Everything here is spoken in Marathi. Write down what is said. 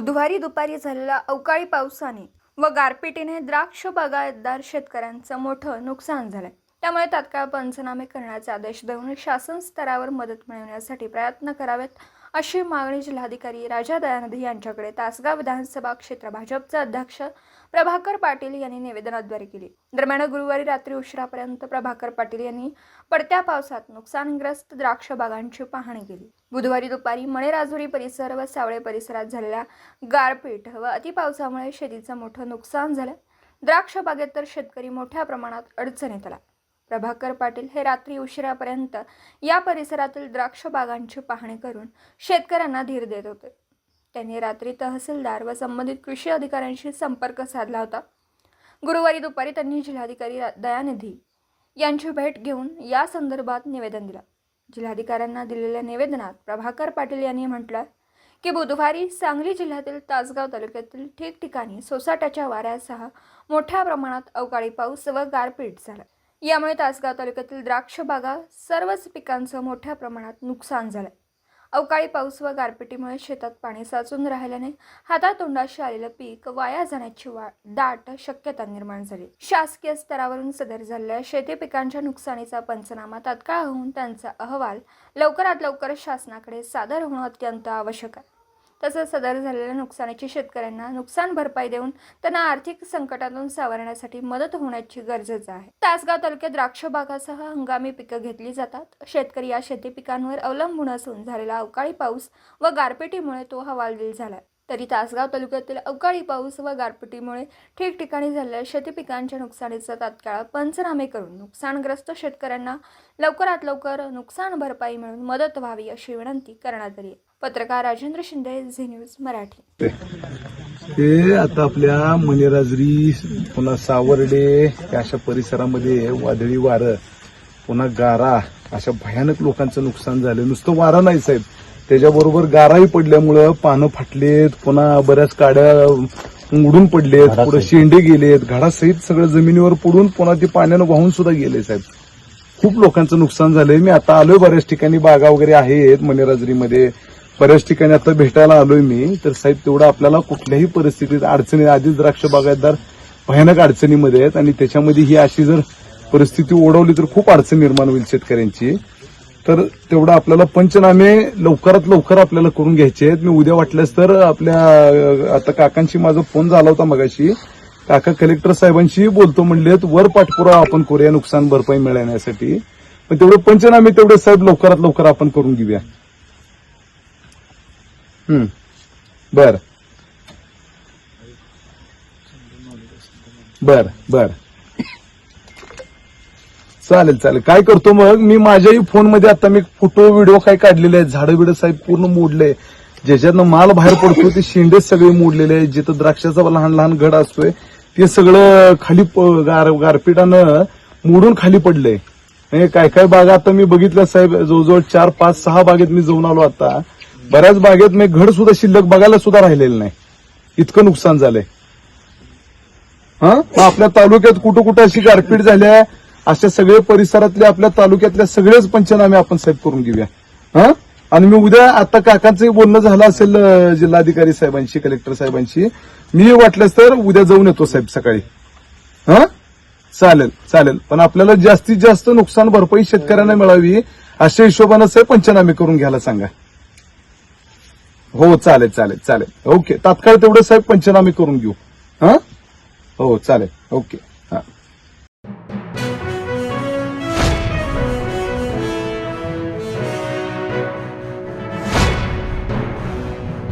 बुधवारी दुपारी झालेल्या अवकाळी पावसाने व गारपिटीने द्राक्ष बागायतदार शेतकऱ्यांचं मोठं नुकसान झालंय. त्यामुळे तात्काळ पंचनामे करण्याचे आदेश देऊन शासन स्तरावर मदत मिळवण्यासाठी प्रयत्न करावेत अशी मागणी जिल्हाधिकारी राजा दयानंद यांच्याकडे तासगाव विधानसभा क्षेत्र भाजपचे अध्यक्ष प्रभाकर पाटील यांनी निवेदनाद्वारे केली. दरम्यान गुरुवारी रात्री उशिरापर्यंत प्रभाकर पाटील यांनी पडत्या पावसात नुकसानग्रस्त द्राक्ष बागांची पाहणी केली. बुधवारी दुपारी मणेराजुरी परिसर व सावळे परिसरात झालेल्या गारपीट व अतिपावसामुळे शेतीचं मोठं नुकसान झालं. द्राक्ष बागेत तर शेतकरी मोठ्या प्रमाणात अडचणीत आला. प्रभाकर पाटील हे रात्री उशिरापर्यंत या परिसरातील द्राक्ष बागांची पाहणी करून शेतकऱ्यांना धीर देत होते. त्यांनी रात्री तहसीलदार व संबंधित कृषी अधिकाऱ्यांशी संपर्क साधला होता. गुरुवारी दुपारी त्यांनी जिल्हाधिकारी दयानिधी यांची भेट घेऊन या संदर्भात निवेदन दिलं. जिल्हाधिकाऱ्यांना दिलेल्या निवेदनात प्रभाकर पाटील यांनी म्हटलं की बुधवारी सांगली जिल्ह्यातील तासगाव तालुक्यातील ठिकठिकाणी सोसाट्याच्या वाऱ्यासह मोठ्या प्रमाणात अवकाळी पाऊस व गारपीट झाला. यामुळे तासगाव तालुक्यातील द्राक्ष बागा सर्वच पिकांचं मोठ्या प्रमाणात नुकसान झालं अवकाळी पाऊस व गारपिटीमुळे शेतात पाणी साचून राहिल्याने हातातोंडाशी आलेलं पीक वाया जाण्याची वा दाट शक्यता निर्माण झाली. शासकीय स्तरावरून सदर झालेल्या शेती पिकांच्या नुकसानीचा पंचनामा तात्काळ होऊन त्यांचा अहवाल लवकरात लवकर शासनाकडे सादर होणं अत्यंत आवश्यक आहे. तसंच सदर झालेल्या नुकसानीची शेतकऱ्यांना नुकसान भरपाई देऊन त्यांना आर्थिक संकटातून सावरण्यासाठी मदत होण्याची गरजेच आहे. तासगाव तालुक्यात द्राक्ष बागासह हंगामी पिकं घेतली जातात. शेतकरी या शेती पिकांवर अवलंबून असून झालेला अवकाळी पाऊस व गारपिटीमुळे तो हवालदिल झाला तरी तासगाव तालुक्यातील अवकाळी पाऊस व गारपिटीमुळे ठिकठिकाणी झालेल्या शेती पिकांच्या नुकसानीचा तात्काळ पंचनामे करून नुकसानग्रस्त शेतकऱ्यांना लवकरात लवकर नुकसान भरपाई मिळून मदत व्हावी अशी विनंती करण्यात आली आहे. पत्रकार राजेंद्र शिंदे झी न्यूज मराठी. ते आता आपल्या मनेराजरी पुन्हा सावर्डे अशा परिसरामध्ये वादळी वारं पुन्हा गारा अशा भयानक लोकांचं नुकसान झालं नुसतं वारा नाही साहेब. त्याच्याबरोबर गाराही पडल्यामुळं पानं फाटलेत पुन्हा बऱ्याच काड्या उडून पडलेत पुढे शेंडे गेलेत घाडासहित सगळं जमिनीवर पडून पुन्हा ते पाण्यानं वाहून सुद्धा गेले साहेब. खूप लोकांचं नुकसान झालंय. मी आता आलोय बऱ्याच ठिकाणी बागा वगैरे आहेत मनेराजरीमध्ये बऱ्याच ठिकाणी आता भेटायला आलोय मी तर साहेब तेवढं आपल्याला कुठल्याही परिस्थितीत अडचणी आधीच द्राक्ष बागायतदार भयानक अडचणीमध्ये आहेत आणि त्याच्यामध्ये ही अशी जर परिस्थिती ओढवली तर खूप अडचण निर्माण होईल शेतकऱ्यांची. तर तेवढं आपल्याला पंचनामे लवकरात लवकर आपल्याला करून घ्यायचे आहेत. मी उद्या वाटल्यास तर आपल्या आता काकांशी माझा फोन झाला होता मगाशी. काका कलेक्टर साहेबांशी बोलतो म्हणलेत वर पाठपुरावा आपण करूया नुकसान भरपाई मिळवण्यासाठी पण तेवढे पंचनामे तेवढे साहेब लवकरात लवकर आपण करून घेऊया. बर. बर बर. चालेल चालेल. काय करतो मग? मी माझ्याही फोनमध्ये आता मी फोटो व्हिडिओ काय काढलेले आहेत. झाडं बिडं साहेब पूर्ण मोडले ज्याच्यातनं माल बाहेर पडतो ते शेंडेच सगळे मोडलेले आहेत. जिथं द्राक्षाचा लहान लहान घड असतोय ते सगळं खाली गार गारपिटानं मोडून खाली पडलंय काय काय बागा आता मी बघितल्या साहेब जवळजवळ चार पाच सहा बागेत मी जाऊन आलो आता. बऱ्याच बागेत मी घड सुद्धा शिल्लक बघायला सुद्धा राहिलेलं नाही. इतकं नुकसान झालंय. हा? आपल्या तालुक्यात कुठं कुठं अशी गारपीट झाल्या अशा सगळे परिसरातल्या आपल्या तालुक्यातल्या सगळेच पंचनामे आपण साहेब करून घेऊया. हा? आणि मी उद्या आता काकांचंही बोलणं झालं असेल जिल्हाधिकारी साहेबांशी कलेक्टर साहेबांशी. मी वाटलंच तर उद्या जाऊन येतो साहेब सकाळी. हा? चालेल चालेल. पण आपल्याला जास्तीत जास्त नुकसान भरपाई शेतकऱ्यांना मिळावी अशा हिशोबानं साहेब पंचनामे करून घ्यायला सांगा. हो चालेल चालेल चालेल. ओके तात्काळ तेवढं साहेब पंचनामे करून घेऊ. हा? हो चालेल. ओके.